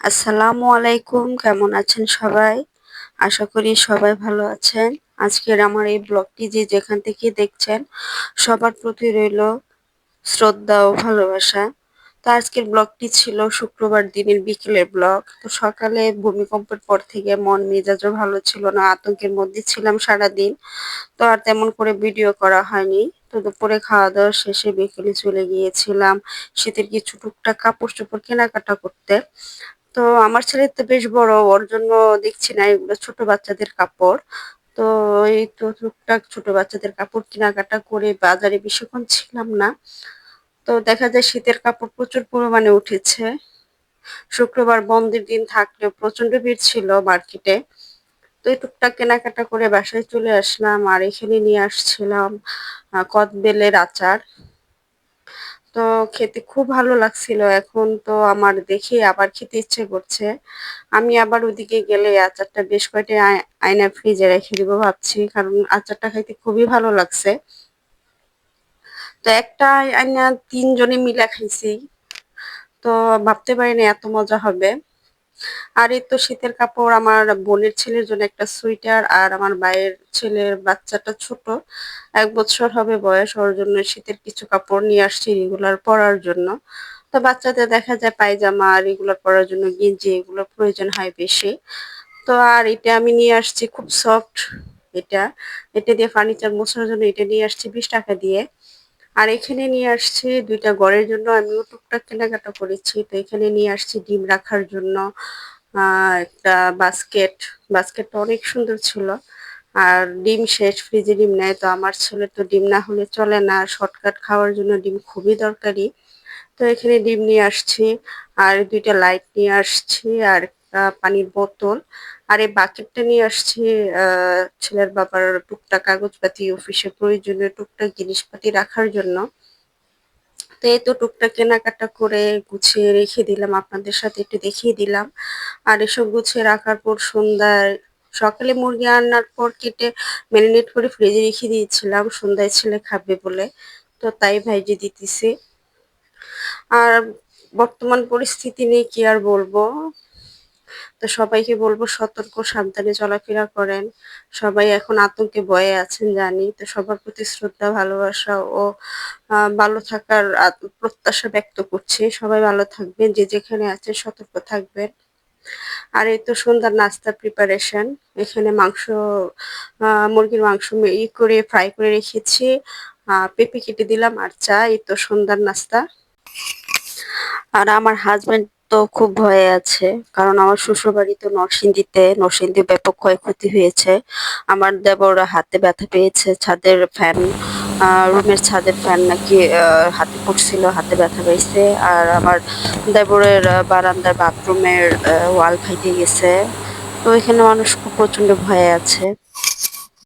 আসসালামু আলাইকুম, কেমন আছেন সবাই? আশা করি সবাই ভালো আছেন। আজকের আমার এই ব্লগটি যে যেখান থেকে দেখছেন, সবার প্রতি রইল শ্রদ্ধা ও ভালোবাসা। তো আজকের ব্লগটি ছিল শুক্রবার দিনের বিকেলের ব্লগ। তো সকালে ভূমিকম্পের পর থেকে মন মেজাজও ভালো ছিল না, আতঙ্কের মধ্যে ছিলাম সারা দিন তো আর তেমন করে ভিডিও করা হয়নি। তো দুপুরে খাওয়া দাওয়া শেষে বিকেলে চলে গিয়েছিলাম শীতের কিছু টুকটাক কাপড় চোপড় কেনাকাটা করতে। তো আমার ছেলে তো বেশ বড়, ওর জন্য দেখছি না এগুলো ছোট বাচ্চাদের কাপড়। তো এই তো টুকটাক ছোট বাচ্চাদের কাপড় কেনাকাটা করে বাজারে বেশিক্ষণ ছিলাম না। তো দেখা যায় শীতের কাপড় প্রচুর পরিমাণে উঠেছে। শুক্রবার বন্ধের দিন থাকলেও প্রচণ্ড ভিড় ছিল মার্কেটে। তো এই টুকটাক কেনাকাটা করে বাসায় চলে আসলাম আর এখানে নিয়ে আসছিলাম কদবেলের আচার। তো খেতে খুব ভালো লাগছিল। এখন তো আমার দেখে আবার খেতে ইচ্ছে করছে। আমি আবার ওদিকে গেলে আচারটা বেশ কয়েকটি আয়না ফ্রিজে রেখে দিব ভাবছি, কারণ আচারটা খাইতে খুবই ভালো লাগছে। তো একটা আয়না তিনজনে মিলে খাইছি। তো ভাবতে পারিনি এত মজা হবে। আর এই তো শীতের কাপড়, আমার বোনের ছেলের জন্য একটা সোয়েটার আর আমার ভাইয়ের ছেলের বাচ্চাটা ছোট। এক বছর হবে বয়স, ওর জন্য শীতের কিছু কাপড় নিয়ে আসছি রেগুলার পরার জন্য। তো বাচ্চাদের দেখা যায় পায়জামা রেগুলার পরার জন্য গেঞ্জি, এগুলো প্রয়োজন হয় বেশি। তো আর এটা আমি নিয়ে আসছি খুব সফট এটা। এটা দিয়ে ফার্নিচার মোছার জন্য এটা নিয়ে আসছি বিশ টাকা দিয়ে। আর এখানে নিয়ে আসছি দুইটা ঘরের জন্য। আমিও টুকটাক কেনাকাটা করেছি। তো এখানে নিয়ে আসছি ডিম রাখার জন্য একটা বাস্কেট। বাস্কেটটা অনেক সুন্দর ছিল। আর ডিম শেষ, ফ্রিজে ডিম নেয় তো আমার ছেলে তো ডিম না হলে চলে না। শর্টকাট খাওয়ার জন্য ডিম খুবই দরকারি। তো এখানে ডিম নিয়ে আসছি। আর দুইটা লাইট নিয়ে আসছি। আর পানির বোতল। আর এই বাকেটটা নিয়ে আসছি ছেলের বাবার টুকটাক কাগজপাতি অফিসে প্রয়োজনীয় টুকটাক জিনিসপাতি রাখার জন্য। তো এই তো টুকটাক কেনাকাটা করে গুছিয়ে রেখে দিলাম, আপনাদের সাথে একটু দেখিয়ে দিলাম। আর এসব গুছিয়ে রাখার পর সন্ধ্যায়, সকালে মুরগি আনার পর কেটে ম্যারিনেট করে ফ্রিজে রেখে দিয়েছিলাম, সন্ধ্যায় ছেলে খাবে বলে। তো তাই ভাইজি দিতেছি। আর বর্তমান পরিস্থিতি নিয়ে কি আর বলব? তো সবাইকে বলব সতর্ক, সাবধানে চলাফেরা করেন। সবাই এখন আতঙ্কে বয়ে আছেন, জানি। তো সবার প্রতি শ্রদ্ধা, ভালোবাসা ও ভালো থাকার প্রত্যাশা ব্যক্ত করছি। সবাই ভালো থাকবেন, যে যেখানে আছে সতর্ক থাকবেন। আর এই তো সন্ধ্যার নাস্তার প্রিপারেশন এখানে মাংস মুরগির মাংস ই করে ফ্রাই করে রেখেছি। পেঁপে কেটে দিলাম আর চা, এই তো সুন্দর নাস্তা। আর আমার হাজবেন্ড তো খুব ভয়ে আছে। কারণ আমার শ্বশুর বাড়ি তো নরসিংদীতে, নরসিংদী ব্যাপক ক্ষয়ক্ষতি হয়েছে। আমার দেবর হাতে ব্যথা পেয়েছে, ছাদের ফ্যান রুমের ছাদের ফ্যান নাকি হাতে পড়ছিল, হাতে ব্যথা পেয়েছে। আর আমার দেবরের বারান্দার বাথরুমের ওয়াল ফাইটে গেছে। তো এখানে মানুষ খুব প্রচণ্ড ভয়ে আছে।